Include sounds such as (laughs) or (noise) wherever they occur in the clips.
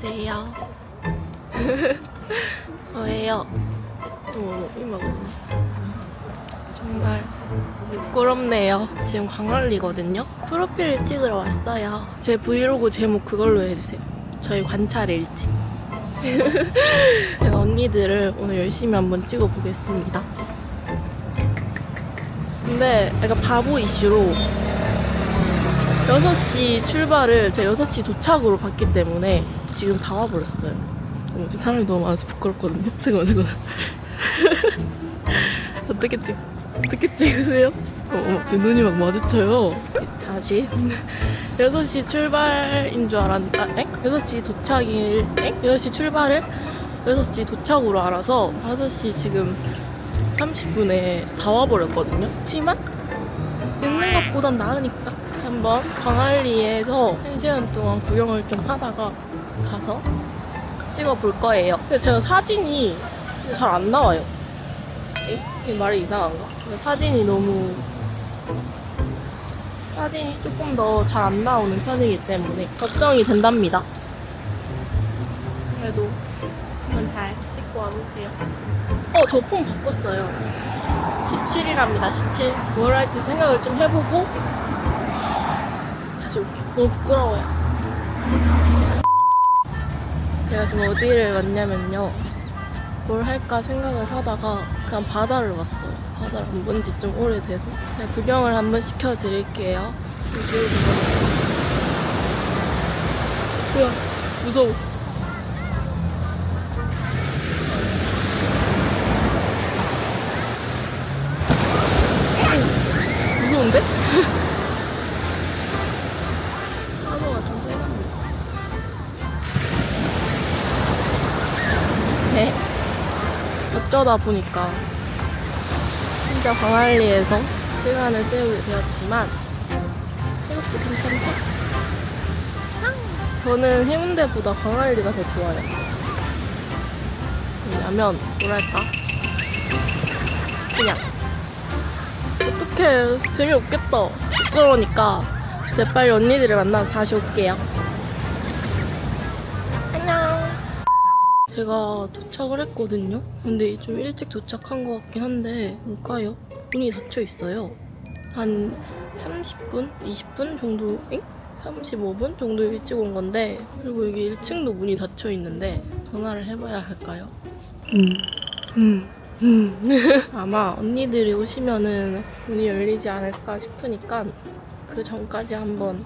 안녕하세요. (laughs) 저예요. 어머, 이마 정말 부끄럽네요. 지금 광안리거든요. 프로필을 찍으러 왔어요. 제 브이로그 제목 그걸로 해주세요. 저희 관찰 일지. (laughs) 제가 언니들을 오늘 열심히 한번 찍어보겠습니다. 근데 약간 바보 이슈로 6시 출발을 제가 6시 도착으로 봤기 때문에 지금 다 와버렸어요. 어머, 지금 사람이 너무 많아서 부끄럽거든요. (laughs) 잠깐만, 잠깐만. (laughs) 어떻게 찍, 어떻게 찍으세요? 어머, 어머, 지금 눈이 막 마주쳐요. 다시. (laughs) 6시 출발인 줄 알았는데, 아, 엥? 6시 도착일, 엥? 6시 출발을 6시 도착으로 알아서 5시 지금 30분에 다 와버렸거든요. 하지만 있는 것보단 나으니까 한번 광안리에서 1시간 동안 구경을 좀 하다가 가서 찍어볼 거예요. 근데 제가 사진이 잘 안 나와요. 에? 이 말이 이상한가? 사진이 너무 사진이 조금 더 잘 안 나오는 편이기 때문에 걱정이 된답니다. 그래도 한번 잘 찍고 와볼게요. 어, 저 폰 바꿨어요. 17이랍니다, 17. 뭘 할지 생각을 좀 해보고 다시 올게요. 너무 부끄러워요. 제가 지금 어디를 왔냐면요. 뭘 할까 생각을 하다가 그냥 바다를 왔어요. 바다를 안 본 지 좀 오래돼서. 그냥 구경을 한번 시켜드릴게요. 뭐야, 무서워. 네. 어쩌다 보니까 혼자 광안리에서 시간을 때우게 되었지만 이것도 괜찮죠? 저는 해운대보다 광안리가 더 좋아요. 왜냐면 뭐랄까 그냥 어떡해 재미없겠다 부끄러우니까 제가 빨리 언니들을 만나서 다시 올게요 제가 도착을 했거든요 근데 좀 일찍 도착한 것 같긴 한데 뭘까요? 문이 닫혀 있어요 한 30분? 20분 정도? 잉? 35분 정도 일찍 온 건데 그리고 여기 1층도 문이 닫혀 있는데 전화를 해봐야 할까요? 음, 음. 음. (laughs) 아마 언니들이 오시면은 문이 열리지 않을까 싶으니까 그 전까지 한번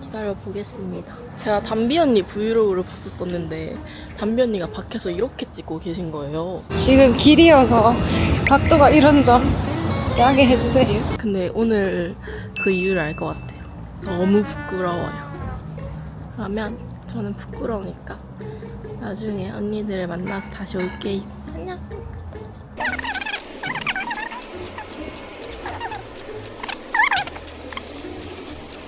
기다려 보겠습니다. 제가 담비 언니 브이로그를 봤었었는데 담비 언니가 밖에서 이렇게 찍고 계신 거예요. 지금 길이어서 각도가 이런 점 양해해 주세요. 근데 오늘 그 이유를 알 것 같아요. 너무 부끄러워요. 그러면 저는 부끄러우니까 나중에 언니들을 만나서 다시 올게요. 안녕.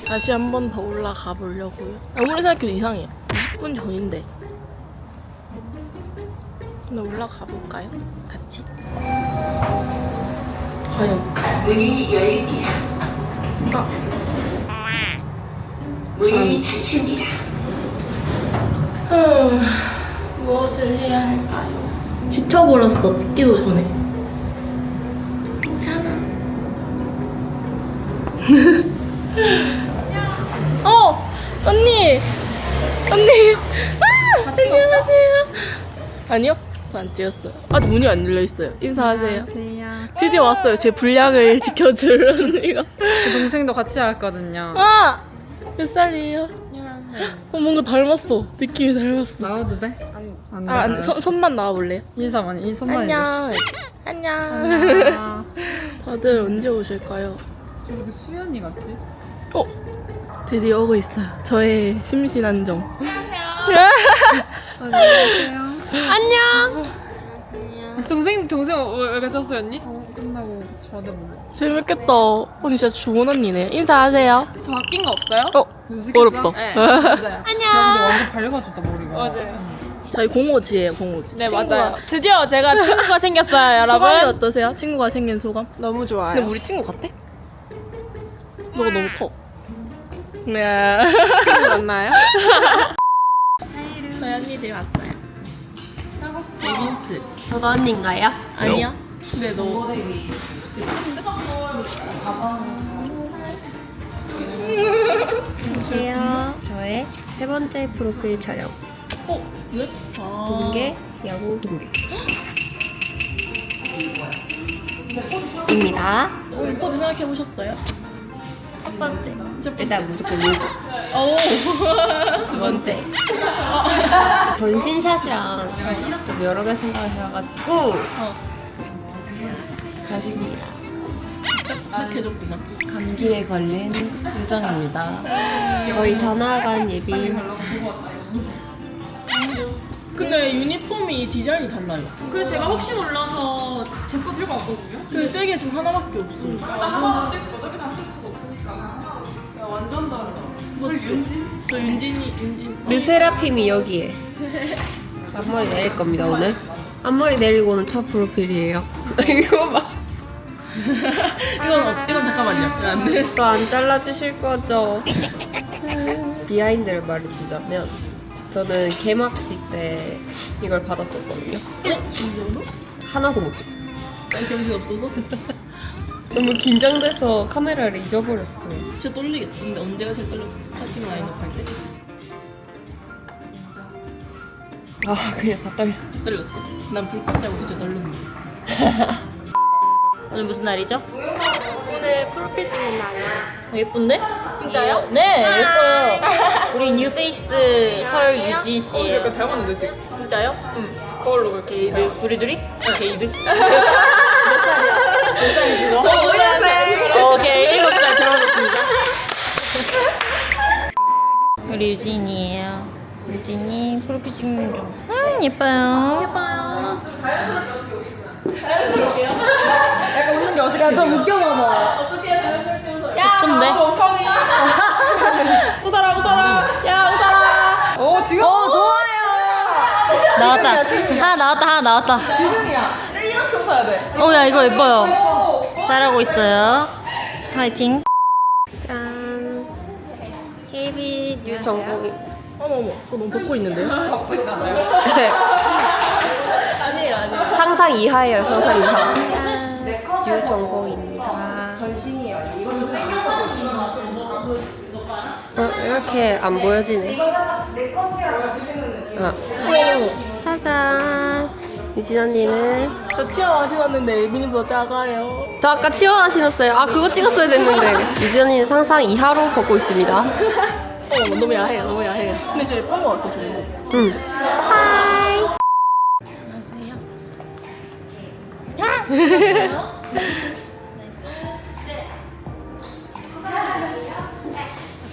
다시 한 번 더 올라가 보려고요. 아무리 생각해도 이상해요. 20분 전인데. 근데 올라가 볼까요? 같이. 과연 문이 열립니다. 아, 문이 닫힙니다. 음, 무엇을 해야 할까요? 지쳐버렸어, 찍기도 전에. 괜찮아. (laughs) 언니! 아! 안녕하세요. 아니요? 저안 찍었어요. 아직 문이 안 열려 있어요. 인사하세요. 안녕하세요. 드디어 왔어요. 제 분량을 (laughs) 지켜줄 언니가. 그 동생도 같이 왔거든요. 아! 몇 살이에요? 어, 뭔가 닮았어. 느낌이 닮았어. 나와도 돼? 안 아, 안, 손, 손만 나와볼래요? 인사만 이 손만 안녕. 안녕. 안녕. 다들 언제 오실까요? 저기 수연이 같지? 어? 드디어 오고 있어요. 저의 심신한 점. 안녕하세요. (laughs) 안녕. 동생 동생 왜 가졌어요 언니? 어 끝나고 같이 받아 먹어. 재밌겠다. 언니 진짜 좋은 언니네. 인사하세요. 저 바뀐 거 없어요? 어? 어렵다. 네, (laughs) 맞아요. 안녕. 야, 근데 완전 밝아졌다 머리가. 맞아요. 저희 공오지예요, 공오지. 네 친구가- 맞아요. 드디어 제가 친구가 (laughs) 생겼어요, 소감이 여러분. 어떠세요? 친구가 생긴 소감? 너무 좋아요. 근데 우리 친구 같아? 너가 너무 커. 네. 친구 맞나요? 언니들 왔어요. 예빈스. 저도 언니인가요? 아니야? 근데 너 안녕하세요. 저의 세 번째 프로필 촬영. 어? 왜? 아. 동계, 야구 동계. 입니다. 오늘 포즈 생각해 보셨어요? 첫 번째. 일단 무조건 로고. 오. 두 번째. (laughs) 전신샷이랑 좀 여러 개 생각을 해가지고 그렇습니다. 착해졌구나. 감기에 걸린 유정입니다. 거의 다 나아간 예빈. 근데 유니폼이 디자인이 달라요. 그래서 제가 혹시 몰라서 제 거 들고 왔거든요. 그 세개 중 하나밖에 없어. 저 윤진이 윤진. 르세라핌이 여기에. 저 (laughs) 앞머리 내릴 겁니다 오늘. 앞머리 내리고는 첫 프로필이에요. (laughs) 이거 봐. (laughs) 이건 어, 이건 잠깐만요. 안 돼. 또안 잘라주실 거죠? 비하인드를 말해주자면 저는 개막식 때 이걸 받았었거든요. 어? 하나도 못 찍었어요. 정신 없어서? 너무 긴장돼서 카메라를 잊어버렸어요. 진짜 떨리겠다. 근데 언제가 제일 떨렸어? 스타팅 라인업 할 때? 아 그냥 다 떨려. 떨렸어. 난 불꽃 때문에 진짜 떨렸는데. 오늘 무슨 날이죠? 오늘 프로필 찍는 날이에요. 예쁜데? 진짜요? 네, 예뻐요. (laughs) 우리 뉴페이스 설유진 씨. 약간 닮았는 데 지금. 진짜요? 응. 그걸로 게이드. 우리 둘이? 게이드. (laughs) 몇 살이야? 몇 살이지 너? 저 5년생. 오케이, 일곱 살 들어오겠습니다. (laughs) 우리 유진이에요. 유진이 프로필 찍는 중. 음, 예뻐요. 예뻐요. 예쁜데? (laughs) 웃어라 웃어라 야 웃어라 오 지금 어 좋아요 나왔다 하나 나왔다 하나 나왔다 지금이야 이렇게 웃어야 돼 어 야 이거 예뻐요 잘하고 있어요 파이팅 짠. KB 뉴 전공이. 어머머, 저 너무 벗고 있는데요? (laughs) (laughs) 아니에요, 아니에요. 상상 이하예요, 상상 이하. 뉴 전공입니다. 어, 이렇게 안 보여지네. 아. 짜잔. 유진 언니는 저 치아와 신었는데 예빈이보다 작아요. 저 아까 치워나 신었어요. 아 그거 찍었어야 됐는데. 유진 언니는 상상 이하로 벗고 있습니다. (laughs) 어, 너무 야해요, 너무 야해요. 근데 진짜 예쁜 것 같아, 저거. 응.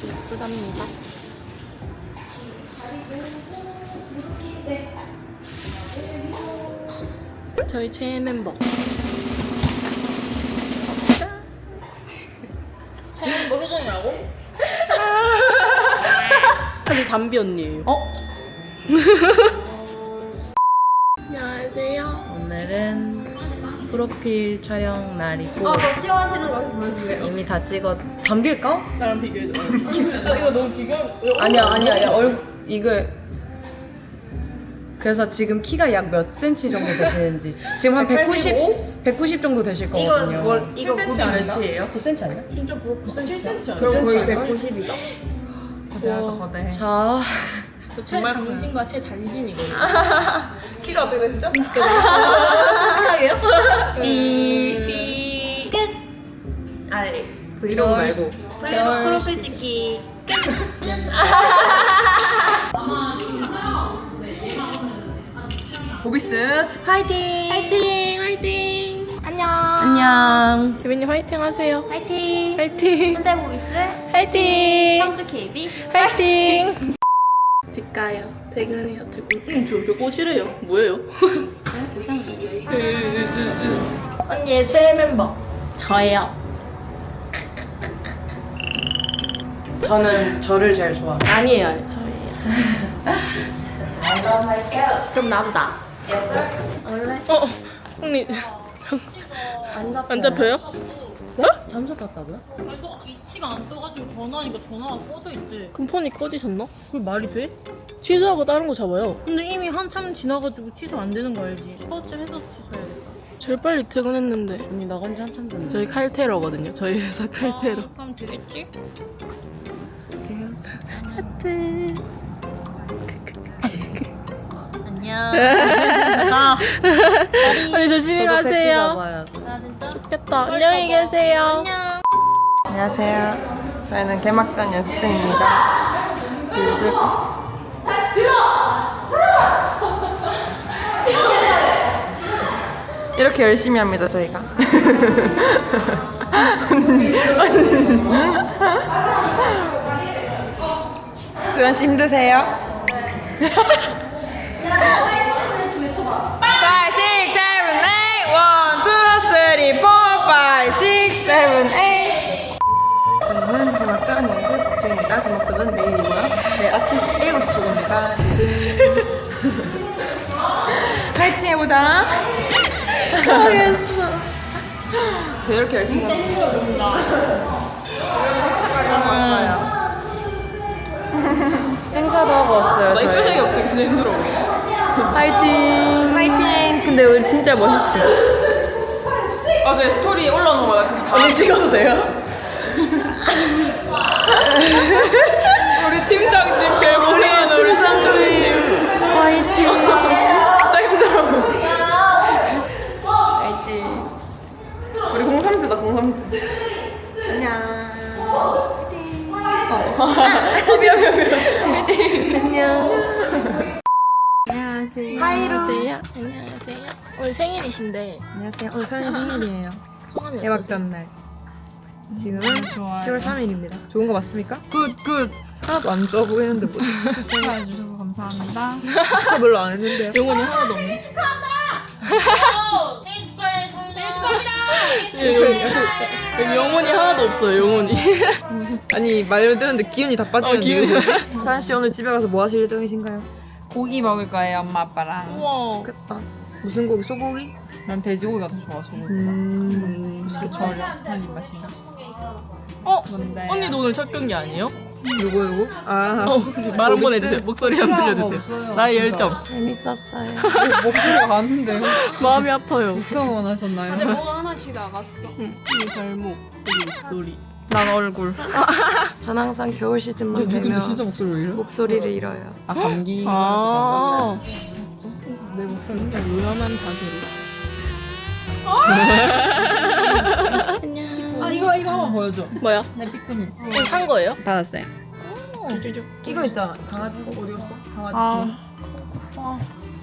예쁘답니다. (laughs) (laughs) 저희 최애 멤버. 뭐 표정이라고? (laughs) 사실 담비 언니예요. 어? 안녕하세요. 오늘은 프로필 촬영 날이고 어, 저 치워하시는 거 보여줄래요? 이미 다 찍어 담길까? 나랑 비교해줘. (laughs) 어, 이거 너무 비교. 아니야 아니야 아니야 얼 이거 그래서 지금 키가 약몇 센치 정도 되시는지 지금 한 190, 190 정도 되실 이거 거거든요. 뭘 이거 굽이 몇이에요? 9cm 아니야? 진짜 부럽다. 7cm. 그럼 거의 190이다. 거대하다 거대해. 자 저 최장신과 최단신이거든요. (laughs) 키가 어떻게 되시죠? 솔직하게요? 삐. 끝. 아니 브이로그 말고. 브이로그 프로필 찍기. (laughs) 보비스 화이팅! 화이팅! 화이팅! 안녕! 안녕. 예빈님 화이팅 하세요. 파이팅. 화이팅! 현대모비스 화이팅! 청주 KB. 화이팅! (laughs) 집 가요. 퇴근해요. 퇴근. 음, 저 이렇게 꼬시래요. 뭐예요? (laughs) 언니의 최애 멤버. 저예요. 저는 저를 제일 좋아. 아니에요, 아니 저예요. (laughs) 그럼 나보다. 원래 어, 언니 안 잡혀요. 안 잡혀요? 잠수 탔다고요? 그래서 위치가 안 떠가지고 전화하니까 전화가 꺼져 있대. 그럼 폰이 꺼지셨나? 그게 말이 돼? 취소하고 다른 거 잡아요. 근데 이미 한참 지나가지고 취소 안 되는 거 알지? 스포츠 해서 취소해야겠다. 제일 빨리 퇴근했는데 언니 나간 지 한참 됐는데. 저희 칼테러거든요. 저희 회사 칼테러. 아, 하면 되겠지? 하트. 안녕. 나. 언니 조심히 가세요. 나 진짜. 좋겠다. 안녕히 계세요. 안녕하세요. 저희는 개막전 연습 중입니다. 이렇게 열심히 합니다, 저희가. (laughs) 수현 씨 힘드세요? 5, 6, 7, 8 1, 2, 3, 4, 5, 6, 7, 8 저희는 개막전 연습 중입니다. 개막전은 내일이고요. 내일 아침 7시 출근입니다. 파이팅 해보자. 알겠어. 저 이렇게 열심히 합니다. 왔어요. 행사도 하고 왔어요. 나 입표정이 없어. 근데 힘들어. 파이팅. 파이팅. 근데 우리 진짜 멋있어. 어제 스토리 올라오는 거나 진짜 다 찍어도 돼요? 우리 팀장님 개고생하는 우리 팀장님. 화이팅 진짜 힘들어 화이팅 우리 03지다 03지. 안녕. 화이팅 어. (laughs) 미안 미안 미안. 안녕. 하이루 안녕하세요. 안녕하세요. 오늘 생일이신데 안녕하세요 오늘 서연이 생일이에요 소감이 어떠세요? 개막전 날 지금은 10월 3일입니다 좋은 거 맞습니까? 굿 굿 하나도 안 좋아 보이는데 뭐지? 축하해 주셔서 감사합니다. 축하 별로 안 했는데요 영혼이 하나도 없네. 생일 축하해. 생일 축하합니다. 영혼이 하나도 없어요. 영혼이. (laughs) 아니 말을 들었는데 기운이 다 빠지는 어, 기운이. 이유가 뭐지? 사연 씨 오늘 집에 가서 뭐 하실 예정이신가요? 고기 먹을 거예요, 엄마 아빠랑. 우와. 좋겠다 무슨 고기? 소고기? 난 돼지고기가 더 좋아, 소고기보다. 음... 저렴한 입맛이야. 어? 뭔데? 언니도 오늘 첫 경기 아니에요? 누구 누구? 아 어, 말 한 번 해주세요. 목소리 한 번 들려주세요. 나의. 열정. 재밌었어요 목소리가 갔는데. (laughs) 마음이 아파요. 국성 원하셨나요? 응. 이 발목, 이 목소리. 난 얼굴. (laughs) 전 항상 겨울 시즌만 되면 진짜 목소리? 목소리를 잃어요 아, 감기. 아, 내 목소리. 진짜 요염한 자세로. 안녕. 아, 이거, 이거 한번 보여줘. 뭐야? 내 피크닉. 이거 산 거예요? 받았어요. 쭈쭈쭈. 이거 있잖아 강아지 거 어디였어? 강아지 아. 아.